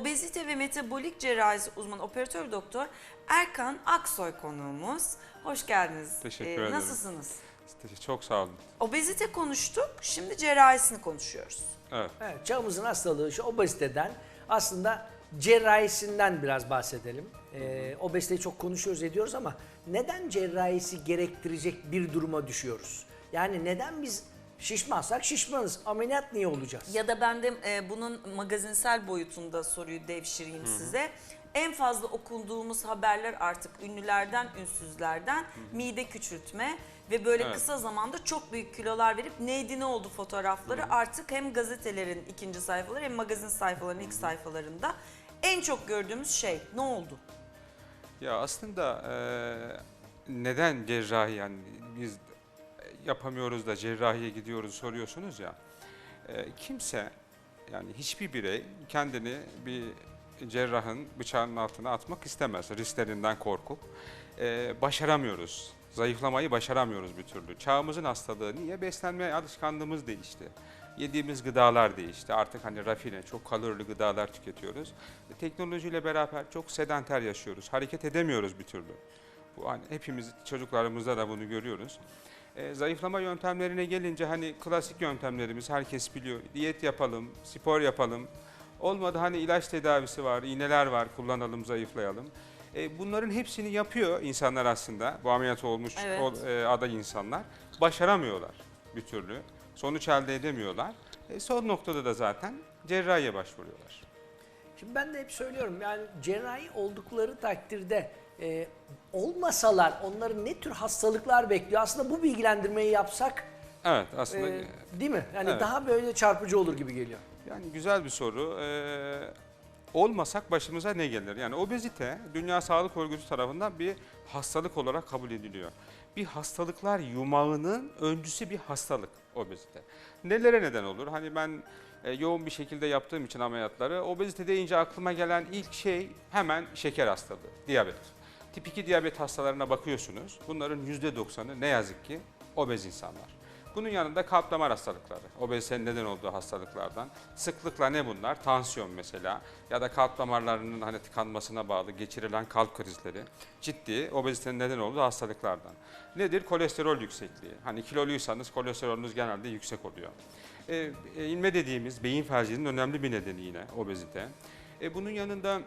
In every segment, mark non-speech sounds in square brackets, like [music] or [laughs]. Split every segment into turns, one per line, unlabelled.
obezite ve metabolik cerrahisi uzmanı operatör doktor Erkan Aksoy konuğumuz. Hoş geldiniz. Ee,
Teşekkür ederim.
Nasılsınız?
Çok sağ olun.
Obezite konuştuk, şimdi cerrahisini konuşuyoruz.
Evet.
Evet, çağımızın hastalığı şu obeziteden aslında cerrahisinden biraz bahsedelim. Ee, obeziteyi çok konuşuyoruz ediyoruz ama neden cerrahisi gerektirecek bir duruma düşüyoruz? Yani neden biz şişmansak şişmanız ameliyat niye olacağız?
Ya da ben de e, bunun magazinsel boyutunda soruyu devşireyim size. En fazla okunduğumuz haberler artık ünlülerden, ünsüzlerden mide küçültme ve böyle
Evet.
kısa zamanda çok büyük kilolar verip neydi ne oldu fotoğrafları artık hem gazetelerin ikinci sayfaları hem magazin sayfalarının ilk sayfalarında en çok gördüğümüz şey ne oldu?
Ya aslında eee, neden cerrahi yani biz yapamıyoruz da cerrahiye gidiyoruz soruyorsunuz ya. Eee, kimse yani hiçbir birey kendini bir cerrahın bıçağının altına atmak istemez risklerinden korkup. Eee, başaramıyoruz. Zayıflamayı başaramıyoruz bir türlü. Çağımızın hastalığı niye? Beslenme alışkanlığımız değişti. Yediğimiz gıdalar değişti. Artık hani rafine, çok kalorili gıdalar tüketiyoruz. E, Teknolojiyle beraber çok sedanter yaşıyoruz. Hareket edemiyoruz bir türlü. Bu hani hepimiz çocuklarımızda da bunu görüyoruz. E, zayıflama yöntemlerine gelince hani klasik yöntemlerimiz herkes biliyor. Diyet yapalım, spor yapalım. Olmadı hani ilaç tedavisi var, iğneler var kullanalım, zayıflayalım. E, bunların hepsini yapıyor insanlar aslında. Bu ameliyat olmuş
Evet.
o, e, aday insanlar. Başaramıyorlar bir türlü. Sonuç elde edemiyorlar. E, son noktada da zaten cerrahiye başvuruyorlar.
Şimdi ben de hep söylüyorum yani cerrahi oldukları takdirde e, olmasalar onları ne tür hastalıklar bekliyor? Aslında bu bilgilendirmeyi yapsak
Evet aslında
e, değil mi? Yani
Evet.
daha böyle çarpıcı olur gibi geliyor.
Yani güzel bir soru. Ee, olmasak başımıza ne gelir? Yani obezite Dünya Sağlık Örgütü tarafından bir hastalık olarak kabul ediliyor. Bir hastalıklar yumağının öncüsü bir hastalık obezite. Nelere neden olur? Hani ben e, yoğun bir şekilde yaptığım için ameliyatları obezite deyince aklıma gelen ilk şey hemen şeker hastalığı, diyabet. Tip 2 diyabet hastalarına bakıyorsunuz. Bunların %90'ı ne yazık ki obez insanlar. Bunun yanında kalp damar hastalıkları, obezitenin neden olduğu hastalıklardan. Sıklıkla ne bunlar? Tansiyon mesela ya da kalp damarlarının hani tıkanmasına bağlı geçirilen kalp krizleri ciddi obezitenin neden olduğu hastalıklardan. Nedir? Kolesterol yüksekliği. Hani kiloluysanız kolesterolünüz genelde yüksek oluyor. E, e, inme dediğimiz beyin felcinin önemli bir nedeni yine obezite. E, bunun yanında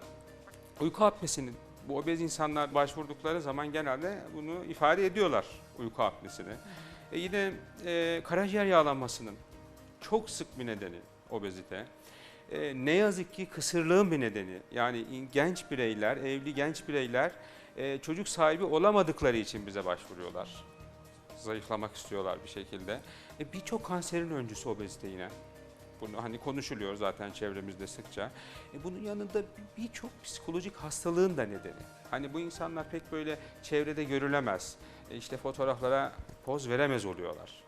uyku apnesinin bu obez insanlar başvurdukları zaman genelde bunu ifade ediyorlar uyku apnesini. E yine e, karaciğer yağlanmasının çok sık bir nedeni obezite. E, ne yazık ki kısırlığın bir nedeni. Yani genç bireyler, evli genç bireyler e, çocuk sahibi olamadıkları için bize başvuruyorlar. Zayıflamak istiyorlar bir şekilde. E, Birçok kanserin öncüsü obezite yine. Bunu hani konuşuluyor zaten çevremizde sıkça. E bunun yanında bir- birçok psikolojik hastalığın da nedeni. Hani bu insanlar pek böyle çevrede görülemez. E işte fotoğraflara poz veremez oluyorlar.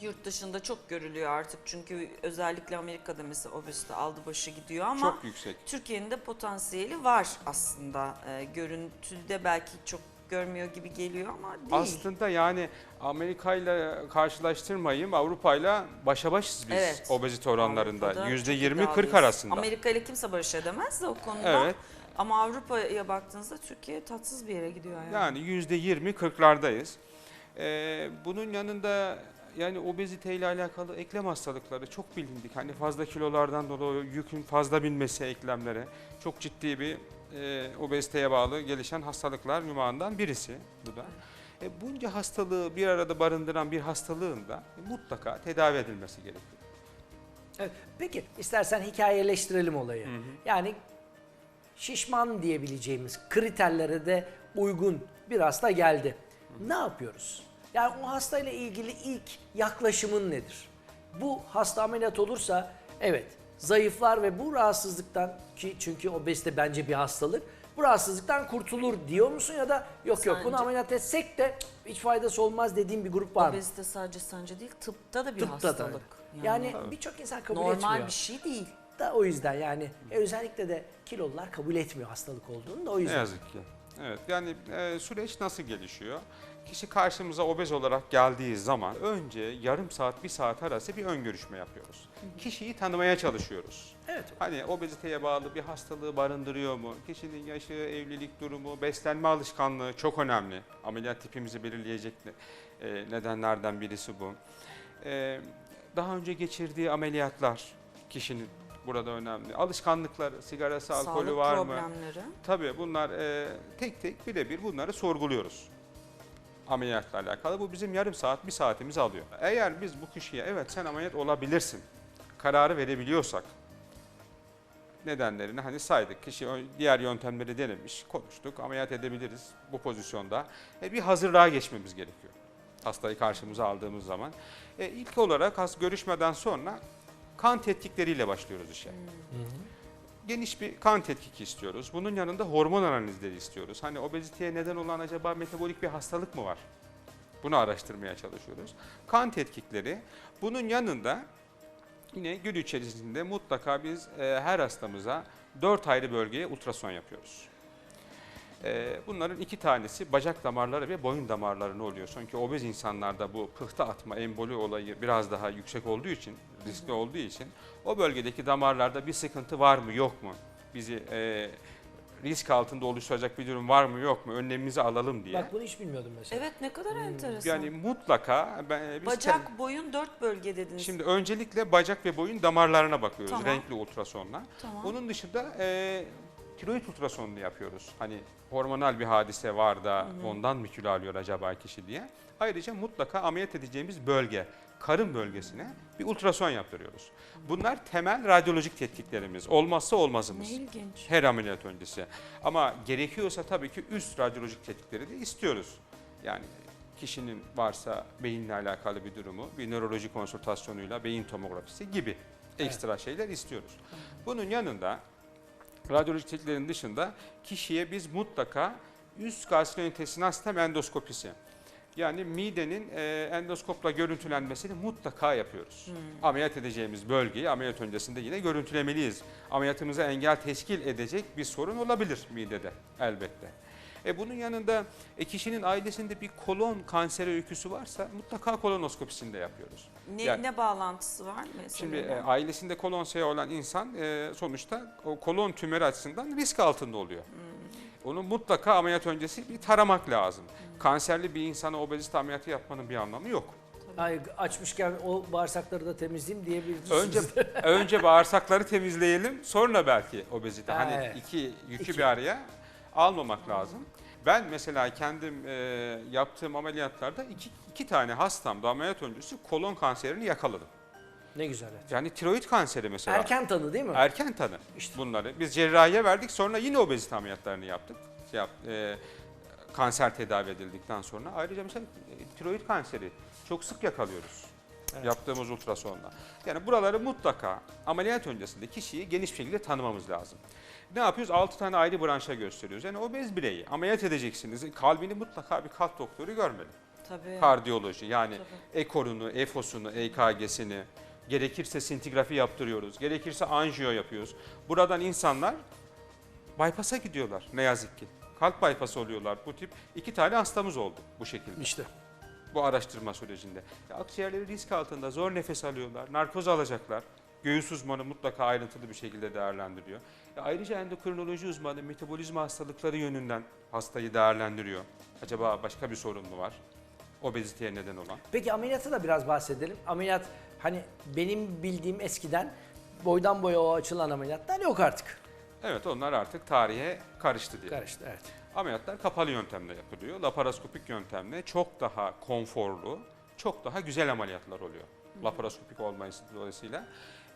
Yurt dışında çok görülüyor artık çünkü özellikle Amerika'da mesela obezite aldı başı gidiyor ama
Çok yüksek.
Türkiye'nin de potansiyeli var aslında. Ee, görüntüde belki çok görmüyor gibi geliyor ama değil.
Aslında yani Amerika ile karşılaştırmayayım Avrupa ile başa başız biz
Evet.
obezite oranlarında.
Avrupa'da çok
%20-40
iddialıyız.
arasında.
Amerika ile kimse barış edemez de o konuda.
Evet.
Ama Avrupa'ya baktığınızda Türkiye tatsız bir yere gidiyor yani.
Yani yüzde yirmi kırklardayız. Ee, bunun yanında yani obezite ile alakalı eklem hastalıkları çok bilindik. Hani fazla kilolardan dolayı yükün fazla binmesi eklemlere çok ciddi bir e, obeziteye bağlı gelişen hastalıklar yumağından birisi bu da. E, bunca hastalığı bir arada barındıran bir hastalığın da mutlaka tedavi edilmesi gerekiyor.
Evet. Peki istersen hikayeleştirelim olayı. Yani şişman diyebileceğimiz kriterlere de uygun bir hasta geldi. Ne yapıyoruz? Yani o hastayla ilgili ilk yaklaşımın nedir? Bu hasta ameliyat olursa evet zayıflar ve bu rahatsızlıktan ki çünkü obezite bence bir hastalık. Bu rahatsızlıktan kurtulur diyor musun ya da yok yok bunu
Sence?
ameliyat etsek de hiç faydası olmaz dediğim bir grup var mı?
Obezite sadece sancı değil, tıpta da bir
Tıpta da.
hastalık.
Yani, birçok insan kabul
normal
etmiyor.
bir şey değil.
Da o yüzden yani e, özellikle de kilolular kabul etmiyor hastalık olduğunu da o
Ne
yüzden.
yazık ki. Evet yani e, süreç nasıl gelişiyor? Kişi karşımıza obez olarak geldiği zaman önce yarım saat, bir saat arası bir ön görüşme yapıyoruz. Kişiyi tanımaya çalışıyoruz.
Evet.
Hani obeziteye bağlı bir hastalığı barındırıyor mu? Kişinin yaşı, evlilik durumu, beslenme alışkanlığı çok önemli. Ameliyat tipimizi belirleyecek e, nedenlerden birisi bu. E, Daha önce geçirdiği ameliyatlar kişinin burada önemli. Alışkanlıkları, sigarası, alkolü
Sağlık
var mı?
problemleri.
Tabii bunlar e, tek tek birebir bunları sorguluyoruz. Ameliyatla alakalı. Bu bizim yarım saat, bir saatimizi alıyor. Eğer biz bu kişiye evet sen ameliyat olabilirsin kararı verebiliyorsak nedenlerini hani saydık. Kişi diğer yöntemleri denemiş, konuştuk, ameliyat edebiliriz bu pozisyonda. E, bir hazırlığa geçmemiz gerekiyor. Hastayı karşımıza aldığımız zaman. E, ilk olarak has görüşmeden sonra kan tetkikleriyle başlıyoruz işe geniş bir kan tetkiki istiyoruz. Bunun yanında hormon analizleri istiyoruz. Hani obeziteye neden olan acaba metabolik bir hastalık mı var? Bunu araştırmaya çalışıyoruz. Kan tetkikleri. Bunun yanında yine gün içerisinde mutlaka biz e, her hastamıza 4 ayrı bölgeye ultrason yapıyoruz. E, bunların iki tanesi bacak damarları ve boyun damarlarını oluyor. Çünkü obez insanlarda bu pıhtı atma, emboli olayı biraz daha yüksek olduğu için, riskli olduğu için o bölgedeki damarlarda bir sıkıntı var mı yok mu? Bizi e, risk altında oluşturacak bir durum var mı yok mu? Önlemimizi alalım diye.
Bak bunu hiç bilmiyordum mesela.
Evet ne kadar enteresan.
yani mutlaka ben, biz
Bacak, boyun dört bölge dediniz.
Şimdi öncelikle bacak ve boyun damarlarına bakıyoruz
Tamam.
renkli ultrasonla.
tamam.
Onun dışında e, tiroid ultrasonunu yapıyoruz. Hani hormonal bir hadise var da ondan mı kilo alıyor acaba kişi diye. Ayrıca mutlaka ameliyat edeceğimiz bölge, karın bölgesine bir ultrason yaptırıyoruz. Bunlar temel radyolojik tetkiklerimiz. Olmazsa
ne
olmazımız.
ilginç.
Her ameliyat öncesi. Ama gerekiyorsa tabii ki üst radyolojik tetkikleri de istiyoruz. Yani kişinin varsa beyinle alakalı bir durumu, bir nöroloji konsültasyonuyla beyin tomografisi gibi ekstra şeyler istiyoruz. Bunun yanında radyolojik tetkiklerin dışında kişiye biz mutlaka üst gastrointestinal sistem endoskopisi yani midenin e, endoskopla görüntülenmesini mutlaka yapıyoruz. Ameliyat edeceğimiz bölgeyi ameliyat öncesinde yine görüntülemeliyiz. Ameliyatımıza engel teşkil edecek bir sorun olabilir midede elbette. E bunun yanında e, kişinin ailesinde bir kolon kanseri öyküsü varsa mutlaka kolonoskopisini de yapıyoruz.
Ne,
Yani-
ne bağlantısı var mesela?
Şimdi e, ailesinde kolon şey olan insan e, sonuçta o kolon tümörü açısından risk altında oluyor. Onu mutlaka ameliyat öncesi bir taramak lazım. Kanserli bir insana obezite ameliyatı yapmanın bir anlamı yok.
Ay, açmışken o bağırsakları da temizleyeyim diyebilirsiniz.
Önce [laughs] önce bağırsakları temizleyelim, sonra belki obezite.
Ha,
Hani
evet.
iki yükü
İki.
bir araya almamak lazım. Ben mesela kendim e, yaptığım ameliyatlarda iki, iki tane hastamda ameliyat öncesi kolon kanserini yakaladım.
Ne güzel. evet.
Yani tiroid kanseri mesela.
Erken tanı değil mi?
Erken tanı
İşte.
bunları. Biz cerrahiye verdik sonra yine obezite ameliyatlarını yaptık. Şey yap, e, kanser tedavi edildikten sonra. Ayrıca mesela e, tiroid kanseri çok sık yakalıyoruz.
Evet.
Yaptığımız ultrasonla. Yani buraları mutlaka ameliyat öncesinde kişiyi geniş bir şekilde tanımamız lazım. Ne yapıyoruz? 6 tane ayrı branşa gösteriyoruz. Yani obez bireyi ameliyat edeceksiniz. Kalbini mutlaka bir kalp doktoru görmeli.
Tabii.
Kardiyoloji yani
Tabii.
ekorunu, efosunu, EKG'sini, gerekirse sintigrafi yaptırıyoruz, gerekirse anjiyo yapıyoruz. Buradan insanlar bypass'a gidiyorlar ne yazık ki. Kalp bypass'ı oluyorlar. Bu tip iki tane hastamız oldu bu şekilde
İşte.
bu araştırma sürecinde. Ya, akciğerleri risk altında zor nefes alıyorlar, narkoz alacaklar. Göğüs uzmanı mutlaka ayrıntılı bir şekilde değerlendiriyor. Ya, ayrıca endokrinoloji uzmanı metabolizma hastalıkları yönünden hastayı değerlendiriyor. Acaba başka bir sorun mu var? Obeziteye neden olan.
Peki ameliyatı da biraz bahsedelim. Ameliyat hani benim bildiğim eskiden boydan boya o açılan ameliyatlar yok artık.
Evet onlar artık tarihe karıştı diye.
Karıştı evet.
Ameliyatlar kapalı yöntemle yapılıyor. Laparoskopik yöntemle çok daha konforlu, çok daha güzel ameliyatlar oluyor. Laparoskopik olması dolayısıyla.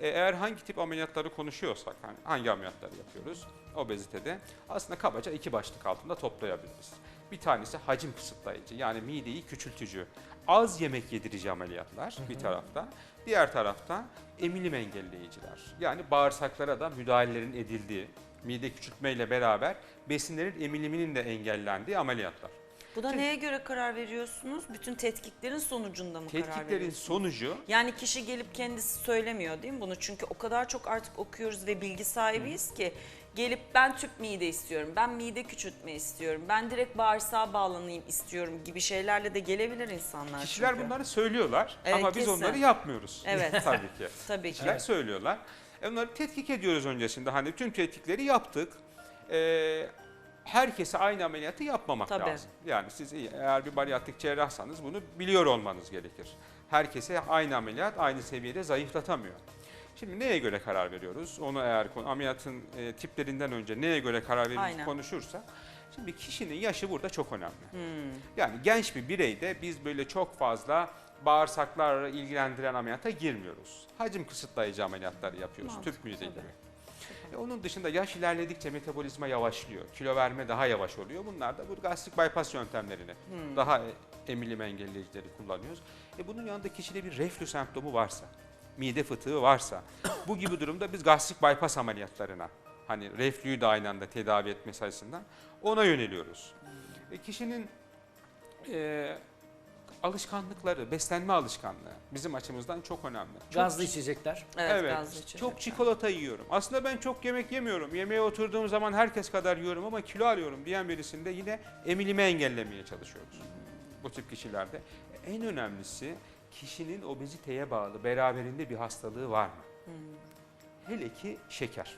E, eğer hangi tip ameliyatları konuşuyorsak, hani hangi ameliyatları yapıyoruz obezitede aslında kabaca iki başlık altında toplayabiliriz. Bir tanesi hacim kısıtlayıcı yani mideyi küçültücü, az yemek yedirici ameliyatlar bir tarafta. Diğer tarafta emilim engelleyiciler yani bağırsaklara da müdahalelerin edildiği, mide küçültmeyle beraber besinlerin emiliminin de engellendiği ameliyatlar.
Bu da neye göre karar veriyorsunuz? Bütün tetkiklerin sonucunda mı karar
Tetkiklerin
veriyorsunuz?
sonucu
Yani kişi gelip kendisi söylemiyor değil mi bunu? Çünkü o kadar çok artık okuyoruz ve bilgi sahibiyiz ki gelip ben tüp mide istiyorum, ben mide küçültme istiyorum, ben direkt bağırsağa bağlanayım istiyorum gibi şeylerle de gelebilir insanlar.
Kişiler
çünkü.
bunları söylüyorlar
Evet,
ama biz
kesin.
onları yapmıyoruz. [laughs]
Evet. [laughs]
Tabii ki. [laughs]
Tabii ki.
Kişiler söylüyorlar. E onları tetkik ediyoruz öncesinde. Hani tüm tetkikleri yaptık. E, herkese aynı ameliyatı yapmamak
Tabii.
lazım. Yani siz eğer bir bariyatrik cerrahsanız bunu biliyor olmanız gerekir. Herkese aynı ameliyat aynı seviyede zayıflatamıyor. Şimdi neye göre karar veriyoruz? Onu eğer ameliyatın e, tiplerinden önce neye göre karar
Aynen.
veriyoruz konuşursak. Şimdi kişinin yaşı burada çok önemli.
Hmm.
Yani genç bir bireyde biz böyle çok fazla bağırsaklarla ilgilendiren ameliyata girmiyoruz. Hacim kısıtlayıcı ameliyatları yapıyoruz
Mantıklı,
tüp
tabii.
gibi. E, onun dışında yaş ilerledikçe metabolizma yavaşlıyor. Kilo verme daha yavaş oluyor. Bunlar da bu gastrik bypass yöntemlerini
Hmm.
daha e, emilim engelleyicileri kullanıyoruz. E, bunun yanında kişide bir reflü semptomu varsa, mide fıtığı varsa bu gibi durumda biz gastrik bypass ameliyatlarına hani reflüyü de aynı anda tedavi etmesi açısından ona yöneliyoruz. E, kişinin e, alışkanlıkları, beslenme alışkanlığı bizim açımızdan çok önemli. Çok
Gazlı içecekler.
Evet,
Evet,
gazlı içecekler.
çok çikolata yiyorum. Aslında ben çok yemek yemiyorum. Yemeğe oturduğum zaman herkes kadar yiyorum ama kilo alıyorum diyen birisinde yine emilimi engellemeye çalışıyoruz. Bu tip kişilerde. En önemlisi kişinin obeziteye bağlı beraberinde bir hastalığı var mı? Hele ki şeker.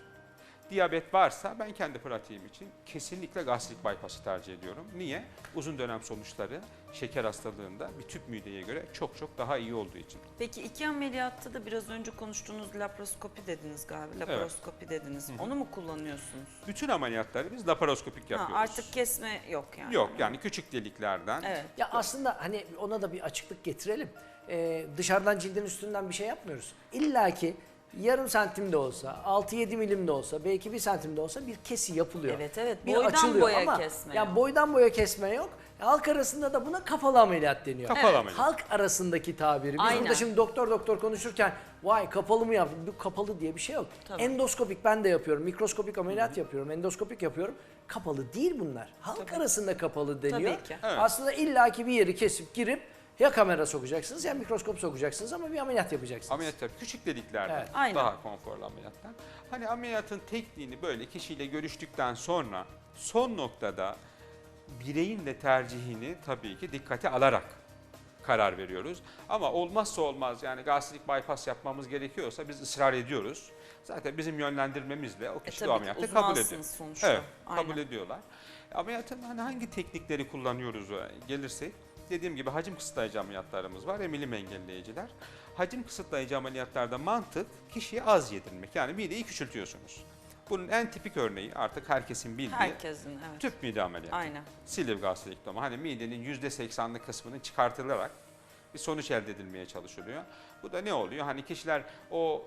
Diyabet varsa ben kendi pratiğim için kesinlikle gastrik bypass'ı tercih ediyorum. Niye? Uzun dönem sonuçları şeker hastalığında bir tüp mideye göre çok çok daha iyi olduğu için.
Peki iki ameliyatta da biraz önce konuştuğunuz laparoskopi dediniz galiba. Laparoskopi dediniz. Onu mu kullanıyorsunuz?
Bütün ameliyatları biz laparoskopik
Ha,
yapıyoruz.
artık kesme yok yani.
Yok yani küçük deliklerden.
Evet.
Ya aslında hani ona da bir açıklık getirelim. Ee, dışarıdan cildin üstünden bir şey yapmıyoruz. İlla ki yarım santim de olsa, 6-7 milim de olsa, belki 1 santim de olsa bir kesi yapılıyor.
Evet, evet.
Bir
Boydan
açılıyor
boya
ama
kesme
Ya
yok.
boydan boya kesme yok. Halk arasında da buna kapalı ameliyat deniyor.
Kapalı Evet. ameliyat.
Halk arasındaki tabiri. Biz
Aynen.
burada şimdi doktor doktor konuşurken vay kapalı mı yaptın? Bu kapalı diye bir şey yok.
Tabii.
Endoskopik ben de yapıyorum. Mikroskopik ameliyat yapıyorum. Endoskopik yapıyorum. Kapalı değil bunlar. Halk arasında kapalı deniyor.
Tabii ki.
Evet.
Aslında illaki bir yeri kesip girip ya kamera sokacaksınız ya mikroskop sokacaksınız ama bir ameliyat yapacaksınız.
Ameliyatlar küçük deliklerden
Evet.
Aynen.
daha konforlu ameliyatlar. Hani ameliyatın tekniğini böyle kişiyle görüştükten sonra son noktada bireyin de tercihini tabii ki dikkate alarak karar veriyoruz. Ama olmazsa olmaz yani gastrik bypass yapmamız gerekiyorsa biz ısrar ediyoruz. Zaten bizim yönlendirmemizle o kişi de o
E, tabii ki
ameliyatı kabul ediyor.
uzmansınız sonuçta.
Evet, kabul
Aynen.
ediyorlar. Ameliyatın hani hangi teknikleri kullanıyoruz e, gelirsek dediğim gibi hacim kısıtlayıcı ameliyatlarımız var, emilim engelleyiciler. Hacim kısıtlayıcı ameliyatlarda mantık kişiye az yedirmek. Yani mideyi küçültüyorsunuz. Bunun en tipik örneği artık herkesin bildiği
Herkesin evet.
tüp mide ameliyatı.
Aynen.
Silivri gastrektomi. Hani midenin %80'lik kısmının çıkartılarak bir sonuç elde edilmeye çalışılıyor. Bu da ne oluyor? Hani kişiler o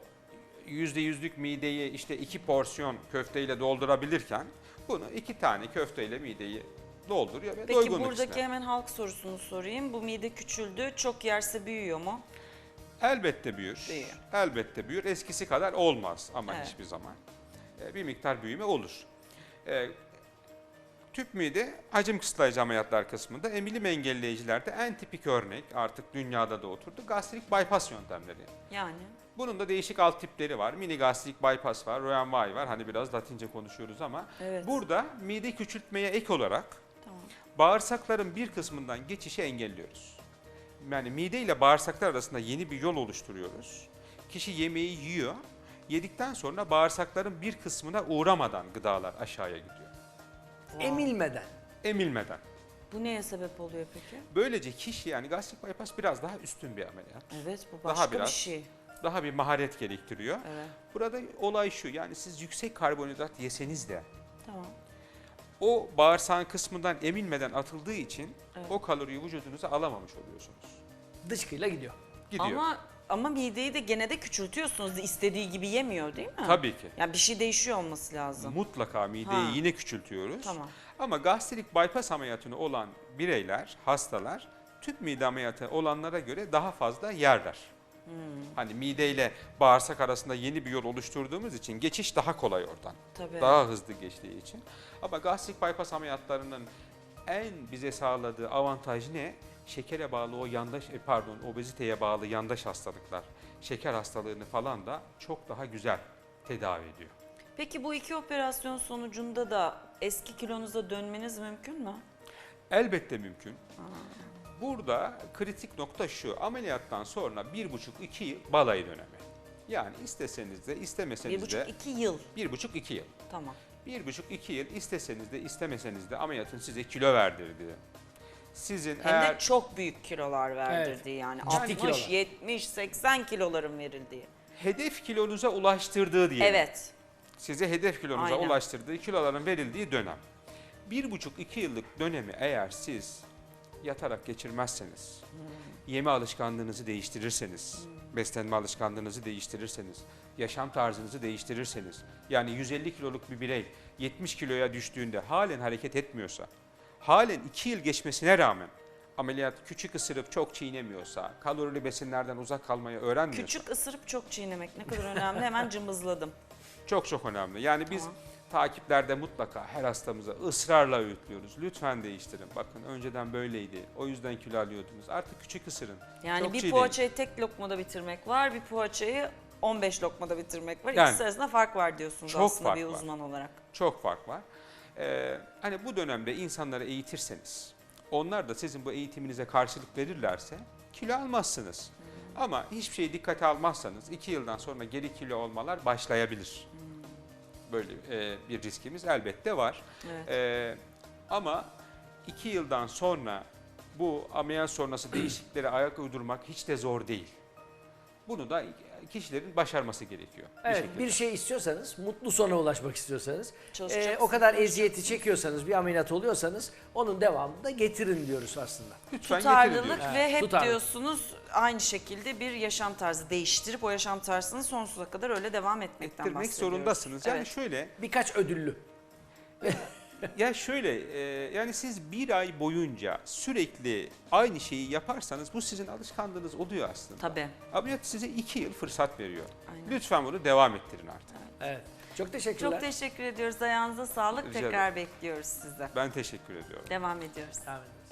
%100'lük mideyi işte iki porsiyon köfteyle doldurabilirken bunu iki tane köfteyle mideyi dolduruyor ve
Peki
doygunluk
buradaki
ister.
hemen halk sorusunu sorayım. Bu mide küçüldü. Çok yerse büyüyor mu?
Elbette büyür.
Büyüyor.
Elbette büyür. Eskisi kadar olmaz ama
Evet.
hiçbir zaman. Ee, Bir miktar büyüme olur. Ee, Tüp mide hacim kısıtlayıcı ameliyatlar kısmında emilim engelleyicilerde en tipik örnek artık dünyada da oturdu. Gastrik bypass yöntemleri.
Yani.
Bunun da değişik alt tipleri var. Mini gastrik bypass var, Royan-Way var. Hani biraz Latince konuşuyoruz ama
Evet.
burada mide küçültmeye ek olarak. Bağırsakların bir kısmından geçişi engelliyoruz. Yani mide ile bağırsaklar arasında yeni bir yol oluşturuyoruz. Kişi yemeği yiyor. Yedikten sonra bağırsakların bir kısmına uğramadan gıdalar aşağıya gidiyor.
Emilmeden.
Emilmeden.
Bu neye sebep oluyor peki?
Böylece kişi yani gastrik bypass biraz daha üstün bir ameliyat.
Evet bu
Daha
başka
biraz.
bir şey.
Daha bir maharet gerektiriyor.
Evet.
Burada olay şu yani siz yüksek karbonhidrat yeseniz de
Tamam.
O bağırsağın kısmından emilmeden atıldığı için
Evet.
o kaloriyi vücudunuza alamamış oluyorsunuz.
Dışkıyla gidiyor.
Gidiyor.
Ama ama mideyi de gene de küçültüyorsunuz. İstediği gibi yemiyor değil mi?
Tabii ki.
Yani bir şey değişiyor olması lazım.
Mutlaka mideyi
Ha.
yine küçültüyoruz.
Tamam.
Ama gastrik bypass ameliyatını olan bireyler, hastalar tüp mide ameliyatı olanlara göre daha fazla yerler.
Hmm.
Hani mideyle bağırsak arasında yeni bir yol oluşturduğumuz için geçiş daha kolay oradan.
Tabii.
Daha hızlı geçtiği için. Ama gastrik bypass ameliyatlarının en bize sağladığı avantaj ne? Şekere bağlı o yandaş, e, pardon obeziteye bağlı yandaş hastalıklar, şeker hastalığını falan da çok daha güzel tedavi ediyor.
Peki bu iki operasyon sonucunda da eski kilonuza dönmeniz mümkün mü?
Elbette mümkün. Burada kritik nokta şu. Ameliyattan sonra bir buçuk iki yıl balayı dönemi. Yani isteseniz de
Bir
istemeseniz
buçuk
de
iki yıl.
bir buçuk iki yıl.
Tamam.
Bir buçuk iki yıl isteseniz de istemeseniz de ameliyatın size kilo verdirdi. Sizin
Hem
eğer
de çok büyük kilolar verdirdiği yani.
Ciddi
60,
kilolar.
70, 80 kiloların verildiği.
hedef kilonuza ulaştırdığı diye.
Evet.
Size hedef kilonuza
Aynen.
ulaştırdığı kiloların verildiği dönem. Bir buçuk iki yıllık dönemi eğer siz yatarak geçirmezseniz, yeme alışkanlığınızı değiştirirseniz, beslenme alışkanlığınızı değiştirirseniz, yaşam tarzınızı değiştirirseniz, yani 150 kiloluk bir birey 70 kiloya düştüğünde halen hareket etmiyorsa, halen 2 yıl geçmesine rağmen ameliyat küçük ısırıp çok çiğnemiyorsa, kalorili besinlerden uzak kalmayı öğrenmiyorsa,
Küçük ısırıp çok çiğnemek ne kadar önemli hemen cımızladım. [laughs]
Çok çok önemli. Yani biz
Tamam.
Takiplerde mutlaka her hastamıza ısrarla öğütlüyoruz. Lütfen değiştirin. Bakın önceden böyleydi. O yüzden kilo alıyordunuz. Artık küçük ısırın.
Yani
Çok
bir poğaçayı tek lokmada bitirmek var, bir poğaçayı 15 lokmada bitirmek var.
Yani.
İkisi arasında fark var diyorsunuz
Çok
aslında
fark
bir
var.
uzman olarak.
Çok fark var. Ee, hani bu dönemde insanları eğitirseniz, onlar da sizin bu eğitiminize karşılık verirlerse kilo almazsınız. Ama hiçbir şeyi dikkate almazsanız iki yıldan sonra geri kilo olmalar başlayabilir. Böyle e, bir riskimiz elbette var.
Evet.
Ee, ama iki yıldan sonra bu ameliyat sonrası [clears throat] değişikliklere ayak uydurmak hiç de zor değil. Bunu da kişilerin başarması gerekiyor. bir
Evet
şekilde.
bir şey istiyorsanız, mutlu sona ulaşmak istiyorsanız, e, o kadar eziyeti çekiyorsanız, bir ameliyat oluyorsanız onun devamını da getirin diyoruz aslında.
Lütfen getirin
Tutarlılık
diyoruz.
ve hep
tutarlı.
diyorsunuz aynı şekilde bir yaşam tarzı değiştirip o yaşam tarzını sonsuza kadar öyle devam etmekten
Ettirmek
bahsediyoruz.
zorundasınız. Yani
Evet.
şöyle,
Birkaç ödüllü. [laughs]
ya şöyle, e, yani siz bir ay boyunca sürekli aynı şeyi yaparsanız bu sizin alışkanlığınız oluyor aslında.
Tabii.
Ameliyat size iki yıl fırsat veriyor.
Aynen.
Lütfen bunu devam ettirin artık.
Evet. Çok teşekkürler.
Çok teşekkür ediyoruz. Ayağınıza sağlık.
Rica
Tekrar bekliyoruz sizi.
Ben teşekkür ediyorum.
Devam ediyoruz.
Devam ediyoruz.